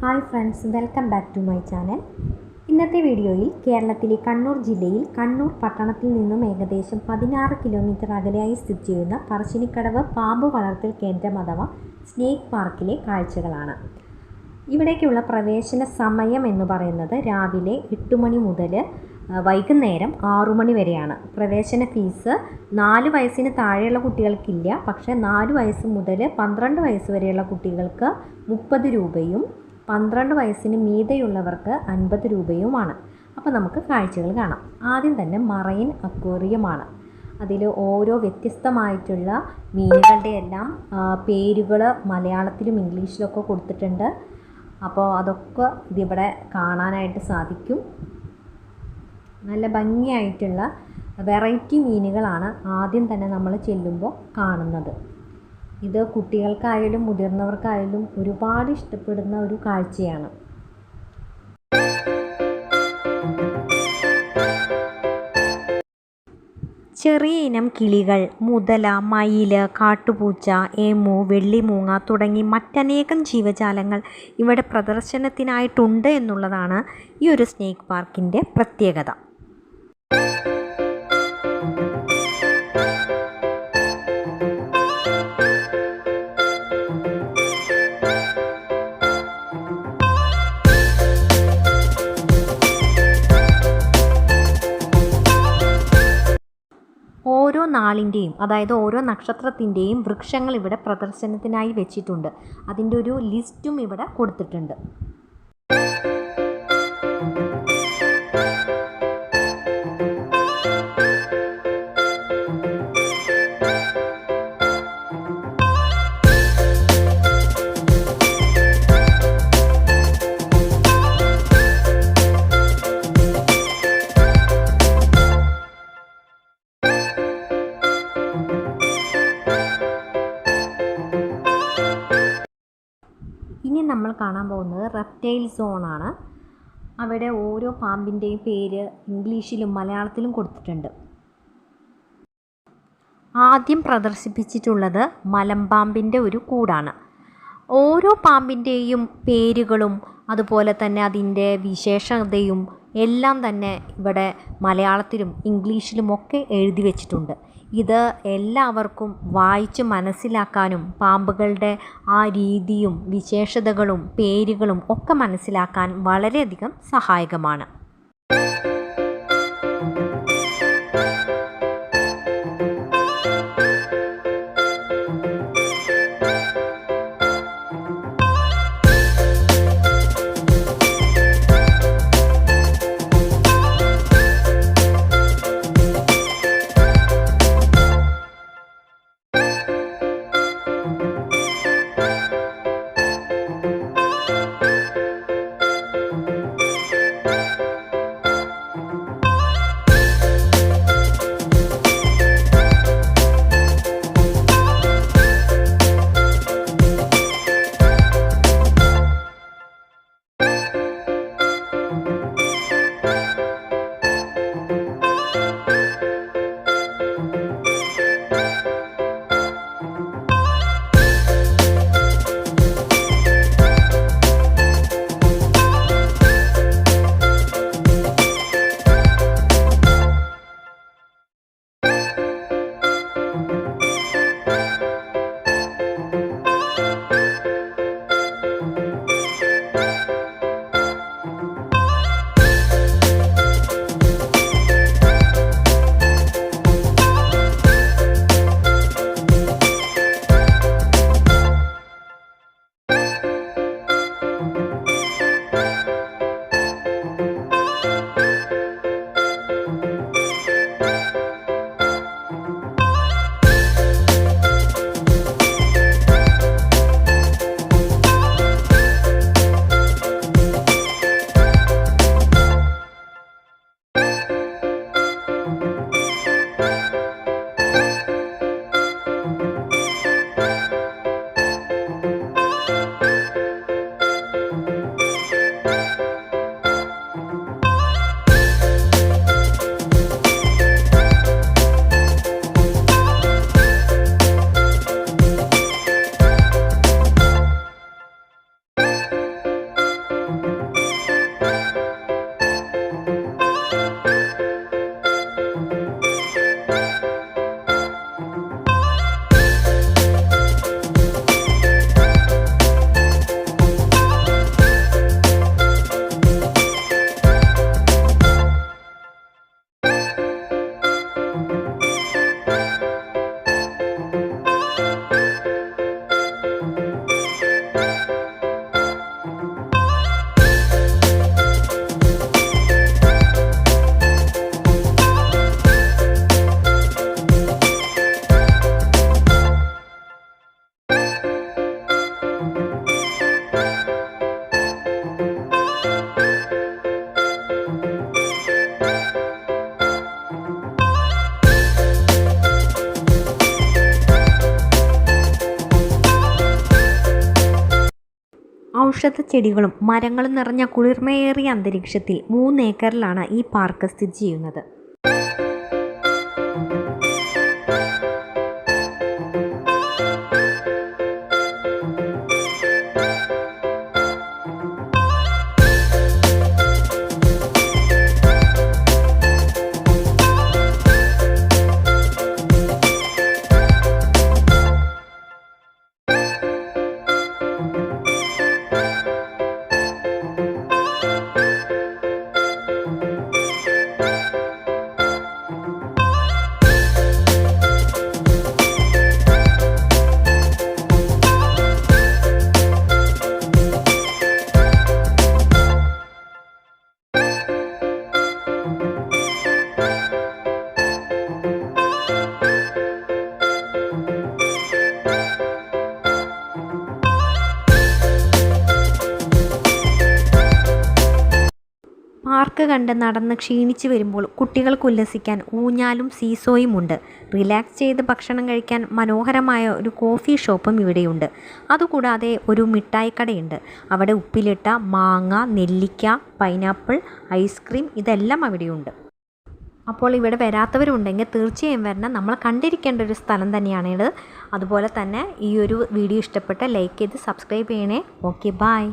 Hi friends welcome back to my channel. ഇന്നത്തെ വീഡിയോയിൽ കേരളത്തിലെ കണ്ണൂർ ജില്ലയിൽ കണ്ണൂർ പട്ടണത്തിൽ നിന്നും ഏകദേശം പതിനാറ് കിലോമീറ്റർ അകലെയായി സ്ഥിതി ചെയ്യുന്ന പറശ്ശിനിക്കടവ് പാമ്പ് വളർത്തൽ കേന്ദ്രം അഥവാ സ്നേക്ക് പാർക്കിലെ കാഴ്ചകളാണ്. ഇവിടേക്കുള്ള പ്രവേശന സമയം എന്ന് പറയുന്നത് രാവിലെ എട്ട് മണി മുതൽ വൈകുന്നേരം ആറു മണി വരെയാണ്. പ്രവേശന ഫീസ് നാല് വയസ്സിന് താഴെയുള്ള കുട്ടികൾക്കില്ല. പക്ഷേ നാല് വയസ്സ് മുതൽ പന്ത്രണ്ട് വയസ്സ് വരെയുള്ള കുട്ടികൾക്ക് മുപ്പത് രൂപയും പന്ത്രണ്ട് വയസ്സിന് മീതെയുള്ളവർക്ക് അൻപത് രൂപയുമാണ്. അപ്പോൾ നമുക്ക് കാഴ്ചകൾ കാണാം. ആദ്യം തന്നെ മറൈൻ അക്വേറിയമാണ്. അതിൽ ഓരോ വ്യത്യസ്തമായിട്ടുള്ള മീനുകളുടെ എല്ലാം പേരുകൾ മലയാളത്തിലും ഇംഗ്ലീഷിലൊക്കെ കൊടുത്തിട്ടുണ്ട്. അപ്പോൾ അതൊക്കെ ഇതിവിടെ കാണാനായിട്ട് സാധിക്കും. നല്ല ഭംഗിയായിട്ടുള്ള വെറൈറ്റി മീനുകളാണ് ആദ്യം തന്നെ നമ്മൾ ചെല്ലുമ്പോൾ കാണുന്നത്. ഇത് കുട്ടികൾക്കായാലും മുതിർന്നവർക്കായാലും ഒരുപാട് ഇഷ്ടപ്പെടുന്ന ഒരു കാഴ്ചയാണ്. ചെറിയ ഇനം കിളികൾ മുതല മയിൽ കാട്ടുപൂച്ച ഏമു വെള്ളിമൂങ്ങ തുടങ്ങി മറ്റനേകം ജീവജാലങ്ങൾ ഇവിടെ പ്രദർശനത്തിനായിട്ടുണ്ട് എന്നുള്ളതാണ് ഈ ഒരു സ്നേക്ക് പാർക്കിന്റെ പ്രത്യേകത. ഓരോ നാളിന്റെയും അതായത് ഓരോ നക്ഷത്രത്തിന്റെയും വൃക്ഷങ്ങൾ ഇവിടെ പ്രദർശനത്തിനായി വെച്ചിട്ടുണ്ട്. അതിന്റെ ഒരു ലിസ്റ്റും ഇവിടെ കൊടുത്തിട്ടുണ്ട്. കാണാൻ പോകുന്നത് റെപ്റ്റൈൽ സോണാണ് അവിടെ ഓരോ പാമ്പിന്റെയും പേര് ഇംഗ്ലീഷിലും മലയാളത്തിലും കൊടുത്തിട്ടുണ്ട്. ആദ്യം പ്രദർശിപ്പിച്ചിട്ടുള്ളത് മലമ്പാമ്പിന്റെ ഒരു കൂടാണ്. ഓരോ പാമ്പിന്റെയും പേരുകളും അതുപോലെ തന്നെ അതിന്റെ വിശേഷതയും എല്ലാം തന്നെ ഇവിടെ മലയാളത്തിലും ഇംഗ്ലീഷിലും ഒക്കെ എഴുതി വെച്ചിട്ടുണ്ട്. ഇത് എല്ലാവർക്കും വായിച്ച് മനസ്സിലാക്കാനും പാമ്പുകളുടെ ആ രീതിയും വിശേഷതകളും പേരുകളും ഒക്കെ മനസ്സിലാക്കാൻ വളരെയധികം സഹായകമാണ്. ഔഷധ ചെടികളും മരങ്ങളും നിറഞ്ഞ കുളിർമയേറിയ അന്തരീക്ഷത്തിൽ മൂന്ന് ഏക്കറിലാണ് ഈ പാർക്ക് സ്ഥിതി ചെയ്യുന്നത്. പാർക്ക് കണ്ട് നടന്ന് ക്ഷീണിച്ച് വരുമ്പോൾ കുട്ടികൾക്ക് ഉല്ലസിക്കാൻ ഊഞ്ഞാലും സീസോയും ഉണ്ട് റിലാക്സ് ചെയ്ത് ഭക്ഷണം കഴിക്കാൻ മനോഹരമായ ഒരു കോഫി ഷോപ്പും ഇവിടെയുണ്ട്. അതുകൂടാതെ ഒരു മിഠായിക്കടയുണ്ട് അവിടെ ഉപ്പിലിട്ട മാങ്ങ നെല്ലിക്ക പൈനാപ്പിൾ ഐസ്ക്രീം ഇതെല്ലാം അവിടെയുണ്ട്. അപ്പോൾ ഇവിടെ വരാത്തവരുണ്ടെങ്കിൽ തീർച്ചയായും വരണം. നമ്മൾ കണ്ടിരിക്കേണ്ട ഒരു സ്ഥലം തന്നെയാണിത് അതുപോലെ തന്നെ ഈ ഒരു വീഡിയോ ഇഷ്ടപ്പെട്ട ലൈക്ക് ചെയ്ത് സബ്സ്ക്രൈബ് ചെയ്യണേ. Okay bye